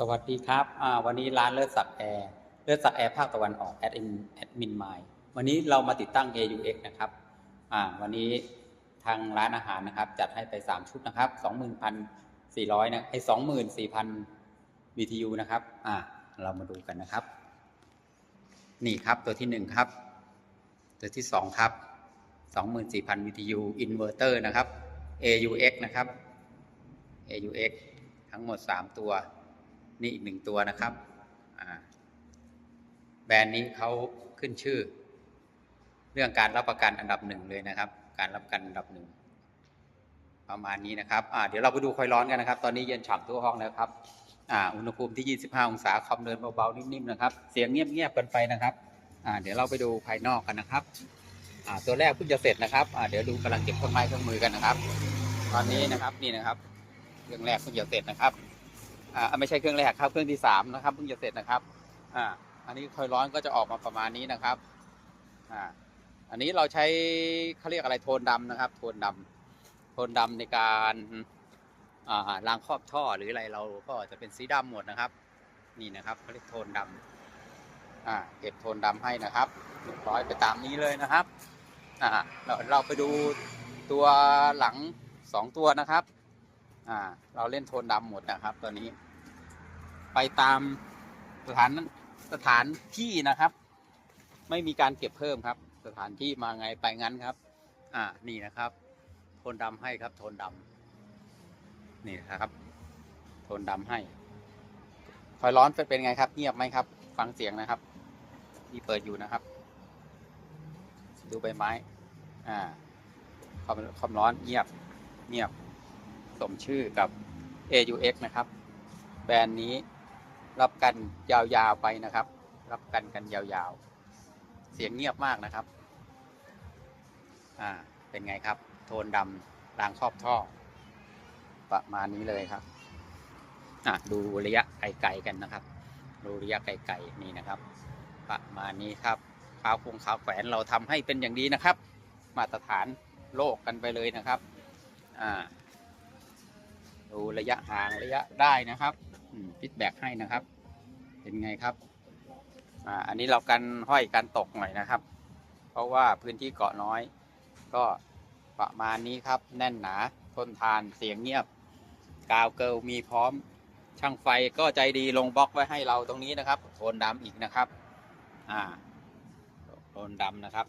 สวัสดีครับ วันนี้ร้านเลือดสักแอร์ เลือดสักแอร์ภาคตะวันออกแอดมินแอดมินไมล์วันนี้เรามาติดตั้ง AUX นะครับ วันนี้ทางร้านอาหารนะครับ จัดให้ไป 3 ชุดนะครับ21,400 นะ ไอ้24,000 BTU นะครับอ่าเรามาดูกันนะครับ นี่ครับตัวที่ 1 ครับ ตัวที่ 2 ครับ 24,000 BTU inverter นะครับ AUX นะครับ AUX ทั้งหมด 3 ตัว นี่อีกหนึ่งตัวนะครับ แบรนด์นี้เขาขึ้นชื่อ เรื่องการรับประกันอันดับหนึ่งเลยนะครับ การรับประกันอันดับหนึ่งประมาณนี้นะครับเดี๋ยวเราไปดูคอยร้อนกันนะครับ ตอนนี้เย็นฉ่ำทั่วห้องแล้วครับออุณหภูมิที่ 25 องศาคอมเดินเบาๆ นิ่มๆ นะครับ เสียงเงียบๆ กันไปนะครับ เดี๋ยวเราไปดูภายนอกกันนะครับ ตัวแรกเพิ่งจะเสร็จนะครับ เดี๋ยวดูกำลังเก็บเครื่องไม้เครื่องมือกันนะครับ ตอนนี้นะครับนี่นะครับ เรื่องแรกเพิ่งจะเสร็จนะครับ อ่าไม่ใช่เครื่องแรกครับ เครื่องที่สามนะครับเพิ่งจะเสร็จนะครับ อ่า อันนี้คอยร้อนก็จะออกมาประมาณนี้นะครับ อ่า อันนี้เราใช้เขาเรียกอะไรโทนดำนะครับ โทนดำโทนดำในการอ่าล้างครอบท่อหรืออะไรเราก็จะเป็นสีดำหมดนะครับ นี่นะครับเขาเรียกโทนดำอ่า เก็บโทนดำให้นะครับเรียบร้อยไปตามนี้เลยนะครับ อ่า เราเราไปดูตัวหลังสองตัวนะครับ อ่า เราเล่นโทนดำหมดนะครับ ตัวนี้ ไปตามสถานสถานที่นะครับ ไม่มีการเก็บเพิ่มครับ สถานที่มาไงไปงั้นครับ อ่านี่นะครับโทนดำให้ครับโทนดำนี่นะครับโทนดำให้ไฟร้อนเป็นไงครับ เงียบไหมครับ ฟังเสียงนะครับนี่เปิดอยู่นะครับ ดูใบไม้ อ่าความความร้อนเงียบเงียบสมชื่อกับ AUX นะครับ แบรนด์นี้ รับกันยาวๆไปนะครับ รับกันกันยาวๆ เสียงเงียบมากนะครับ อ่า เป็นไงครับ โทนดำรางครอบท่อ ประมาณนี้เลยครับ อะดูระยะไกลๆกันนะครับ ดูระยะไกลๆนี่นะครับ ประมาณนี้ครับขาวคงขาวแขวนเราทำให้เป็นอย่างดีนะครับ มาตรฐานโลกกันไปเลยนะครับ อ่า ดูระยะห่างระยะได้นะครับ ฟิตแบ็กให้นะครับ เป็นไงครับอ่าอันนี้เรากันห้อยกันตกหน่อยนะครับ เพราะว่าพื้นที่เกาะน้อย ก็ประมาณนี้ครับ แน่นหนาทนทานเสียงเงียบ กาวเกิลมีพร้อม ช่างไฟก็ใจดีลงบล็อกไว้ให้เราตรงนี้นะครับโทนดำอีกนะครับอ่าโทนดำนะครับ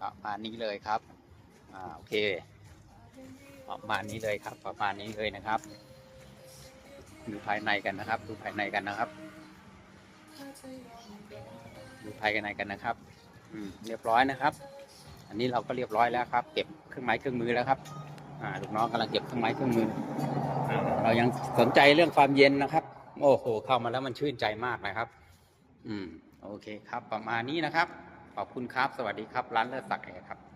ประมาณนี้เลยครับอ่าโอเคประมาณนี้เลยครับ ประมาณนี้เลยนะครับ ดูภายในกันนะครับ ดูภายในกันนะครับ ดูภายในกันนะครับอืมเรียบร้อยนะครับ อันนี้เราก็เรียบร้อยแล้วครับ เก็บเครื่องไม้เครื่องมือแล้วครับอ่าลูกน้องกำลังเก็บเครื่องไม้เครื่องมืออเรายังสนใจเรื่องความเย็นนะครับ โอ้โห เข้ามาแล้วมันชื่นใจมากนะครับ อืม โอเคครับ ประมาณนี้นะครับ ขอบคุณครับ สวัสดีครับ ร้านเลือดสักแอร์ครับ